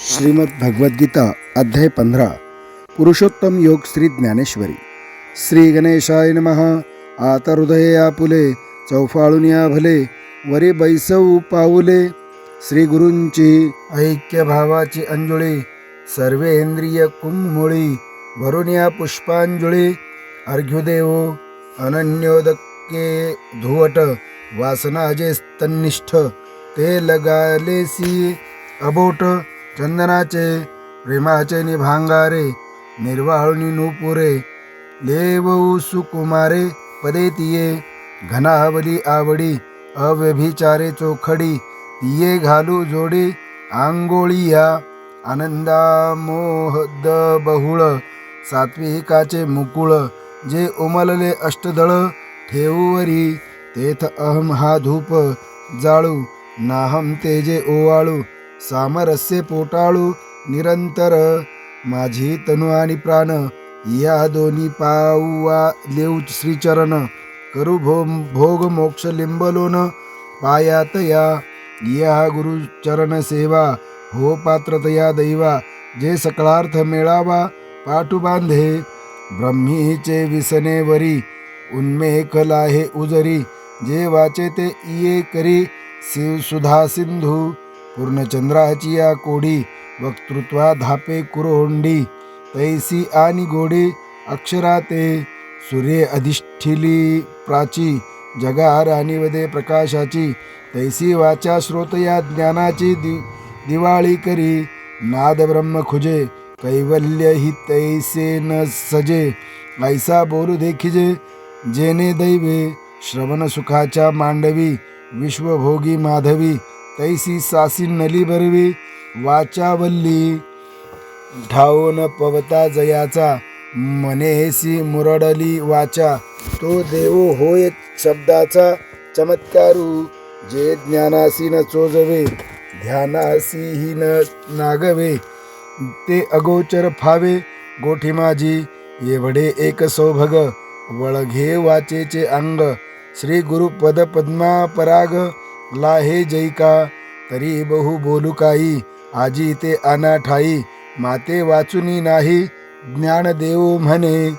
श्रीमद भगवद्गीता अध्याय पंधरा पुरुषोत्तम योग श्री ज्ञानेश्वरी। श्री गणेशाय नमः। आता हृदये आपुले चौफाळून या भले वरी बैसऊ पाऊले। श्री गुरूंची ऐक्य भावाची अंजुळी सर्वेंद्रिय कुंभमुळी भरून या पुष्पांजुळी। अर्घ्युदेव अनन्योदके धुवट वासनाजे स्तनिष्ठ ते लगालेसी अबोट। चंदनाचे प्रेमाचे निभांगारे निर्वाळुनी नुपुरे लेवऊ सुकुमारे पदे तिये घनावली आवडी अव्यभिचारे चोखडी तिये घालू जोडी आंगोळिया आनंदा मोहद बहुळ सात्विकाचे मुकुळ जे उमलले अष्टदळ ठेवूवरी तेथ अहम हा धूप जाळू नाहम तेजे ओवाळू सामरस्य पोटाळू निरंतर। माझी तनु आणि प्राण या दोन्ही पाऊवा लेऊ श्रीचरण। करू भो भोग मोक्ष लिंबलोन पायात या। गुरुचरण सेवा हो पात्रतया दैवा। जे सकळार्थ मेळावा पाठू बांधे। ब्रह्मीचे विसनेवरी उन्मेख लाहे उजरी। जे वाचे ते इये करी शिव सुधा सिंधू। पूर्णचंद्राची या कोडी वक्तृत्वा धापे कुरोंडी तैसी आणि गोडी अक्षराते सूर्य अधिष्ठिली प्राची जगा राणीवदे प्रकाशाची तैसी वाचा श्रोत या ज्ञानाची दि दिवाळी करी नाद ब्रह्म खुजे कैवल्य ही तैसे न सजे ऐसा बोलू देखिजे जेने दैवे श्रवण सुखाच्या मांडवी विश्वभोगी माधवी तैसी सासी नली बरवी वाचावल्ली ठाऊन पवता जयाचा मनेसी मुरडली वाचा. तो देव होय शब्दाचा चमत्कारू जे ज्ञानासी न चोजवे ध्यानासी ही न नागवे. ते अगोचर फावे गोठी माझी एवढे एक सौभग वळघे वाचेचे अंग. श्री गुरु पद पद्मा पराग लाहे जैका तरी बहु बोलू काही. आजी ते अनाठाई माते वाचुनी नाही. ज्ञान देव म्हणे.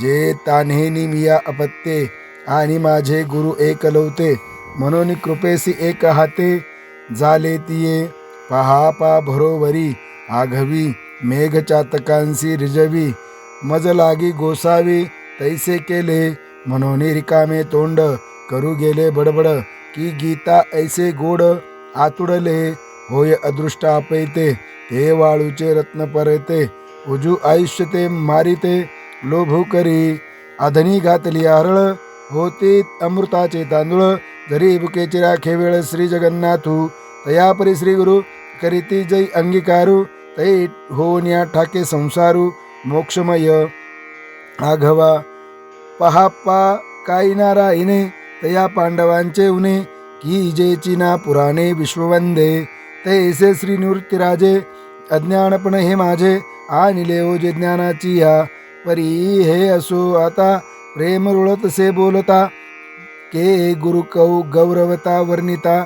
जे तान्हे निमिया अपत्ये. आणि माझे गुरु एकलवते म्हणून कृपेसी एक हाते. झाले तिये. पहा पा भरोवरी. आघवी. मेघ चातकांसी रिजवी. मज लागी गोसावी. तैसे केले. म्हणून रिकामे तोंड. करू गेले बडबड. की गीता ऐसे गोड आतुडले होय अदृष्ट आपैते ते वाळूचे रत्न परते उजू आयुष्य ते मारिते लोभू करी आधनी घातली हरळ होते अमृताचे तांदूळ जरी बुकेचे राखे वेळ श्री जगन्नाथू तयापरी श्री गुरु करीती जै अंगीकारू तै होण्या ठाके संसारू मोक्षमय आघवा पहाप्पा काही नारायणे तया पांडवांचे उने की जे चिना पुराणे विश्ववंदे. तैसे श्री निवृत्तीराजे अज्ञानपण हे माझे आणि लेव जे ज्ञानाची या परी हे असो. आता प्रेम रुळतसे बोलता के गुरु कौ गौरवता वर्णिता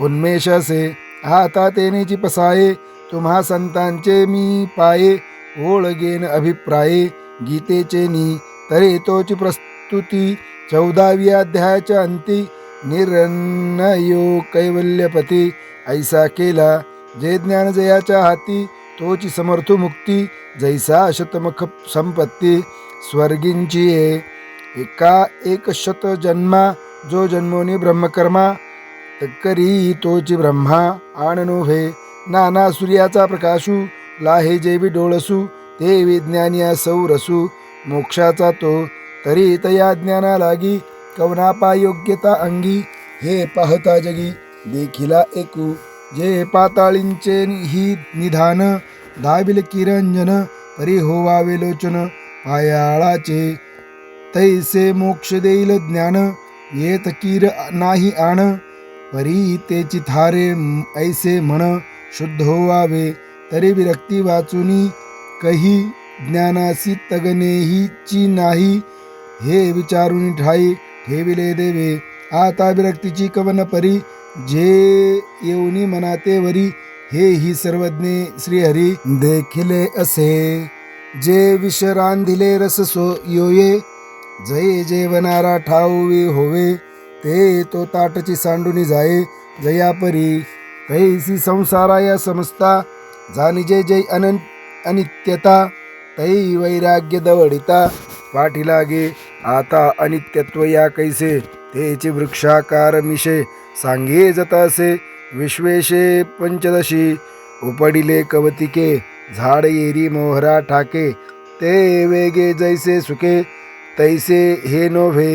उन्मेषासे आता तेनेची पसाये तुम्हा संतांचे मी पाये ओळगेन अभिप्राये गीतेचे नी तरी तोची स्तुती. चौदाव्या अध्यायाच्या अंती निरनयो कैवल्यपती. ऐसा केला जे ज्ञान जयाच्या हाती तोची समर्थ मुक्ती जैसा शतमख संपत्ती. स्वर्गींची एका एक शत जन्मा जो जन्मोनी ब्रह्मकर्मा करी तोची ब्रह्मा आणनोभे नाना सूर्याचा प्रकाशू लाहे जेवी डोळसू ते विज्ञानिया सौरसू मोक्षाचा तो तरी तया ज्ञाना लागी कवनापा योग्यता अंगी हे पाहता जगी देखिला एकू जे पाताळींचे ही निधान दाबिल किरंजन परी होवावे लोचन पायाळाचे तैसे मोक्ष देईल ज्ञान येत किर नाही आण परी ते थारे ऐसे म्हण शुद्ध होवावे तरी विरक्ती वाचुनी कही ज्ञानासी तगनेहीची नाही हे विचारून ठाई ठेविले देवे. आता विरक्तीची कवन परी जे येऊनी मनाते वरी हे ही सर्वज्ञे श्रीहरी देखिले असे. जे विष रांधिले रस सो योये जय जेवणारा ठाऊवी होवे ते तो ताटची सांडूनी जाये जयापरी तैसी संसाराया समजता जाणी जे जय अनन अनित्यता तै वैराग्य दवडिता पाठी लागे आता अनित्यत्व या कैसे? तेचे वृक्षाकार मिशे सांगे जतासे विश्वेशे पंचदशी उपडिले कवतिके झाड येरी मोहरा ठाके ते वेगे जैसे सुके तैसे हे नोभे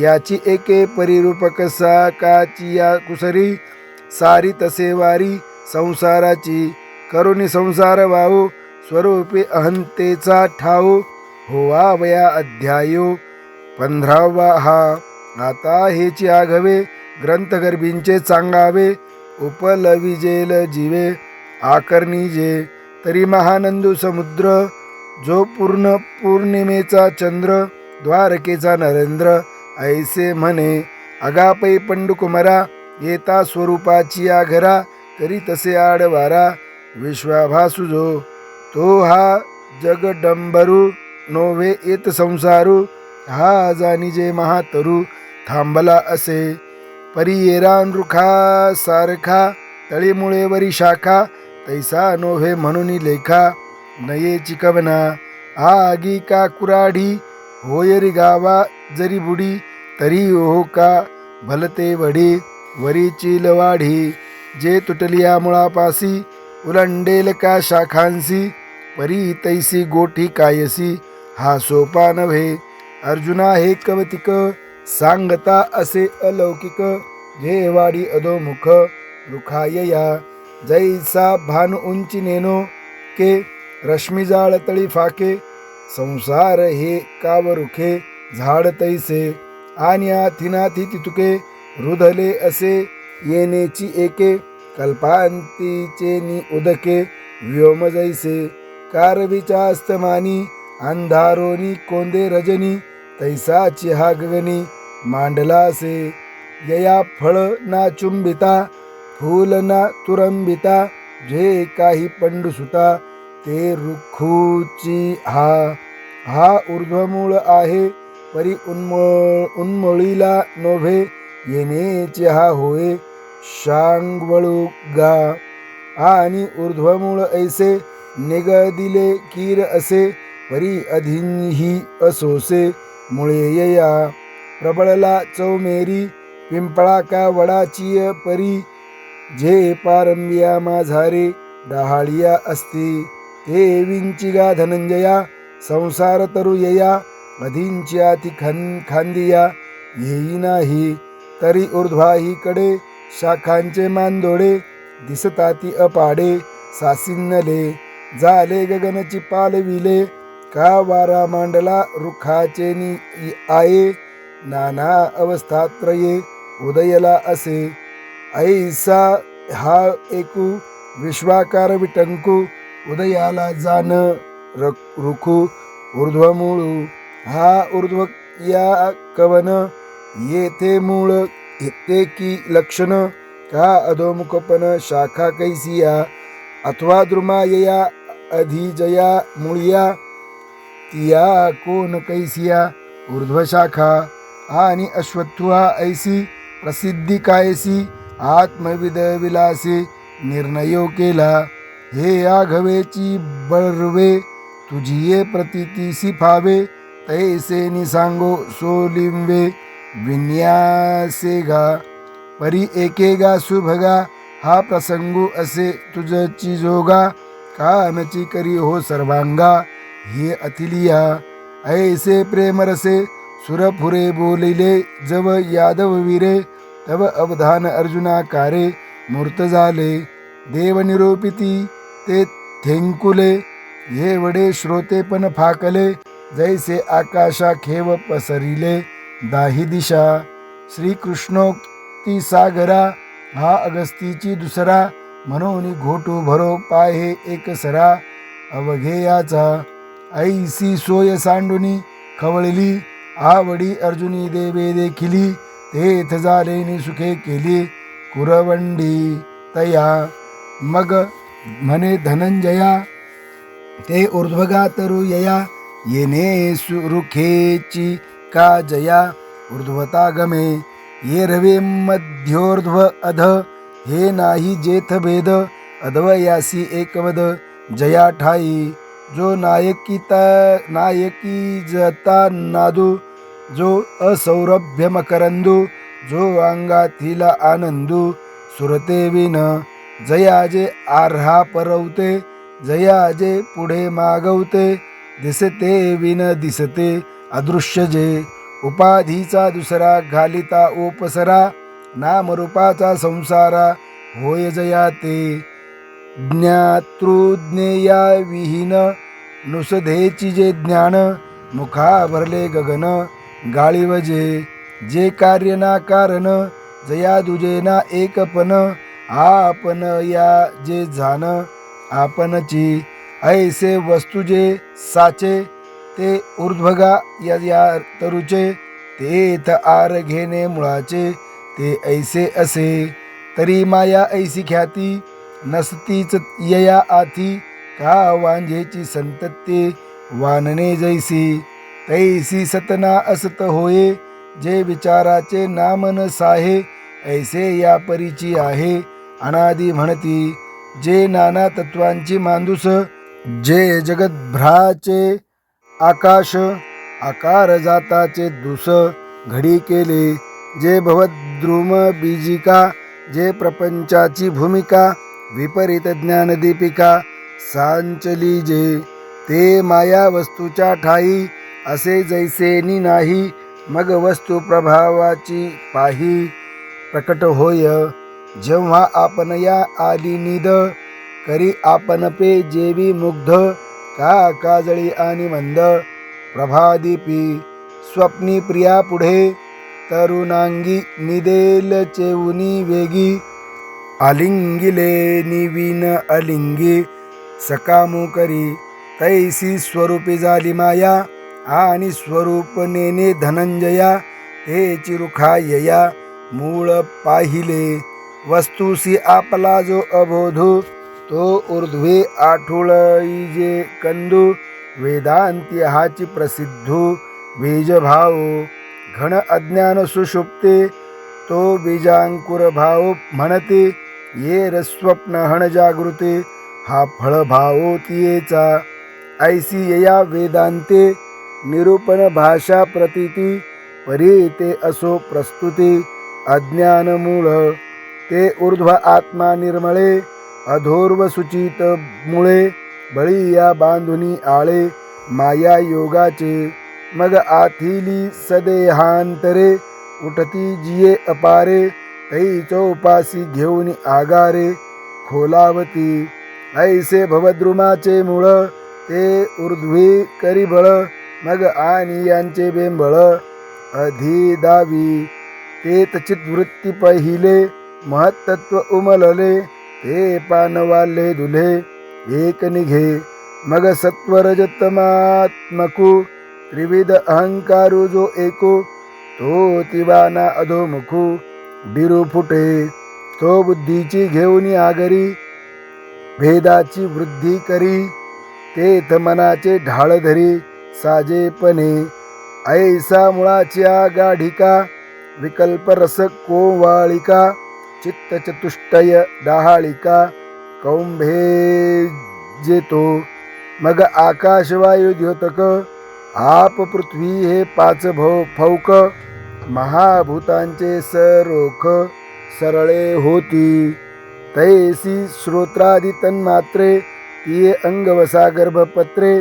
याची एके परिरूपक साकाची या कुसरी सारी तसे वारी संसाराची करुणी संसार वाहू स्वरूपे अहंतेचा ठाऊ होवा वया अध्यायो पंधरावा हा. आता हेची आघवे ग्रंथगर्भींचे चांगावे उपलविजेल जीवे आकर्णी जे तरी महानंदू समुद्र जो पूर्ण पौर्णिमेचा चंद्र द्वारकेचा नरेंद्र ऐसे म्हणे अगापै पंडुकुमरा येता स्वरूपाची या घरा तसे आडवारा विश्वाभासुजो तो हा जगडंबरू नोवे येत संसारू हा जाणीजे महातरू थांबला असे. परी येरान रुखा सारखा तळीमुळे वरी शाखा तैसा नोव्हे म्हणून लेखा नये चिकवना आगी का कुराढी होयरी गावा जरी बुडी तरी हो का भलते वडी वरी चिलवाढी जे तुटलिया मुळापासी उलंडेल का शाखांसी परी तैसी गोठी कायसी हा सोपा नव्हे अर्जुना हे कवतिक सांगता असे अलौकिक जे वाडी अधोमुख रुखायया जैसा भान उंची नेनो के रश्मीजाळ तळी फाके संसार हे कावरुखे झाड तैसे आणि आथिनाथी तितुके रुधले असे येनेची एके कल्पांतीचे नि उदके व्योम जैसे कारवीच्या अस्तमानी अंधारोनी कोंदे रजनी तैसाची हा गगनी मांडला असे यया फळ ना चुंबिता फूल ना तुरंबिता जे काही पंडुसुता ते रुखूची हा हा ऊर्ध्वमूळ आहे परी उन्मळ उन्मळीला नोभे येणेचे हा होय शांगवळुगा आणि ऊर्ध्वमूळ ऐसे निगदिले कीर असे परी अधीनही असोसे मुळे यया प्रबळला चौमेरी पिंपळा का वडाची परी. जे पारंबिया माझारे डहाळिया असते. ते विंचिगा धनंजया संसार तरु यया. अधींच्या ती खन खांदिया येई नाही तरी ऊर्ध्वाही कडे शाखांचे मांदोडे. दिसताती अपाडे सासिन्नले. झाले गगनची पालविले. का वारा मांडला रुखाचे नि आये नाना अवस्थात्रये उदयला असे. ऐसा हा एकू विश्वाकार विटंकू उदयाला जाण रक- रुखू ऊर्ध्वमूळू. हा ऊर्ध्व या कवन येथे मूळ येते की लक्षण का अधोमुखपन शाखा कैसिया अथवा द्रुमायया अधिजया मुळिया तिया कोण कैसिया ऊर्ध्वशाखा आणि अश्वत्थुहा ऐसी प्रसिद्धी कायसी आत्मविद विलासी निर्णयो केला. हे आघवेची बळर्वे तुझी ये प्रतितीसी फावे तैसे नि सांगो सोलिंबे विन्यासे गा. परी एकेगा सुभगा हा प्रसंगू असे तुझची जोगा कामची करी हो सर्वांगा. हे अतिलिया ऐसे प्रेमरसे सुरफुरे बोलिले जव यादव वीरे तव अवधान अर्जुनाकारे मूर्त झाले देवनिरूपिती ते थेंकुले हे वडे श्रोते पण फाकले जैसे आकाशा खेव पसरिले दाही दिशा श्रीकृष्णोक्ती सागरा हा अगस्तीची दुसरा म्हणून घोटू भरो पाय हे एक सरा अवघेयाचा ऐसी सोय सांडुनी खवळली आवडी अर्जुनी देवे देखिली तेथ झाले सुखे केली कुरवंडी तया. मग म्हणे धनंजया ते ऊर्ध्वगा तरु यया येणे सुरुखेची का जया? ऊर्ध्वता गमे ये रवे मध्योर्ध्व अध हे नाही जेथ भेद अधवयासी एकवद जया ठाई. जो नायकिता नायकी जता नादू जो असौरभ्य मकरंदू जो अंगातील आनंदू सुरते विन जया जे आर्हा परवते जया जे पुढे मागवते दिसते विन दिसते अदृश्य जे उपाधीचा दुसरा घालिता ओपसरा नामरूपाचा संसारा होय जया ते ज्ञातृज्ञेया विहीन नुसधेची जे ज्ञान मुखा भरले गगन गाळीव जे जे कार्य ना कारण जया दुजे ना एकपण आपण या जे जान आपणची ऐसे वस्तू जे साचे ते ऊर्ध्वगा या या तरुचे ते आर घेणे मुळाचे ते ऐसे असे तरी माया ऐसी ख्याती नसतीच यया आथी का वांझेची संतत्ते वानने जैसी तैसी सतना असत होये जे विचाराचे नामन साहे ऐसे या परीची आहे. अनादी म्हणती जे नाना तत्वांची मांदूस जे जगद्भ्राचे आकाश आकार जाताचे दुस घडी केले जे भवद्रुम बीजिका जे प्रपंचाची भूमिका विपरीत ज्ञानदीपिका सांचली जे ते माया वस्तूच्या ठाई असे जैसेनी नाही मग वस्तू प्रभावाची पाही. प्रकट होय जेव्हा आपण या आली निद करी आपण पे जेवी मुग्ध का काजळी आणि मंद प्रभादीपी स्वप्नी प्रिया पुढे तरुणांगी निदेल चेवनी वेगी आलिंगिले निविन अलिंगी सकामू करी तैसी स्वरूपी झाली माया आणि स्वरूप नेने धनंजया हे चिरुखायया मूळ पाहिले. वस्तूसी आपला जो अबोधू तो ऊर्ध्वे आठुळई जे कंदू वेदांती हाची प्रसिद्धू बीजभाव घन अज्ञान सुषुप्ते तो बीजांकुर भाव म्हणते ये रस्वप्न हण जागृते हा फळभावतीयेचा ऐसी यया वेदांते निरूपण भाषा प्रतीती परी ते असो प्रस्तुती अज्ञान मूळ ते ऊर्ध्व आत्मा निर्मळे अधोर्व सुचित मुळे बळी या बांधुनी आळे माया योगाचे. मग आथिली सदेहांतरे उठती जिये अपारे तै चौपासी घेऊन आगारे खोलावती. ऐसे भवद्रुमाचे मूळ ते ऊर्ध्वी करी बळ मग आणि यांचे बेंबळ अधिदावी. ते तचित वृत्ती पहिले महत्त्व उमलले ते पानवाले दुले एक निघे. मग सत्वरजतमात्मकु त्रिविध अहंकारू जो एको तो तिवाना अधोमुखू. बिरू फुटे. तो बुद्धीची घेऊन आगरी भेदाची वृद्धी करी. तेथ मनाचे ढाळ धरी. साजेपणे. ऐसा मुळाच्या गाढिका. विकल्प रस कोवाळिका. चित्त चतुष्टय डहाळिका. कौंभे जेतो. मग आकाशवायू द्योतक. आप पृथ्वी हे पाच भौ फौक. महाभूतांचे सरोख सरळे होती. तैसी श्रोत्रादी तन्मात्रे तिये अंगवसा गर्भपत्रे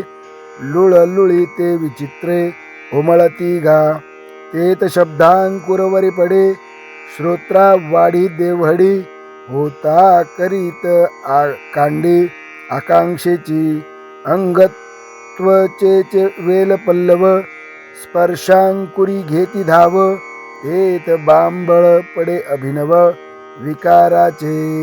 लुळलुळी ते विचित्रे उमळती घा तेत शब्दांकुरवरी पडे श्रोत्रा वाढी देवहडी होता करीत आ कांडी आकांक्षेची. अंगत्वचेचे वेल पल्लव स्पर्शांकुरी घेती धाव तेत बांबळ पडे अभिनव विकाराचे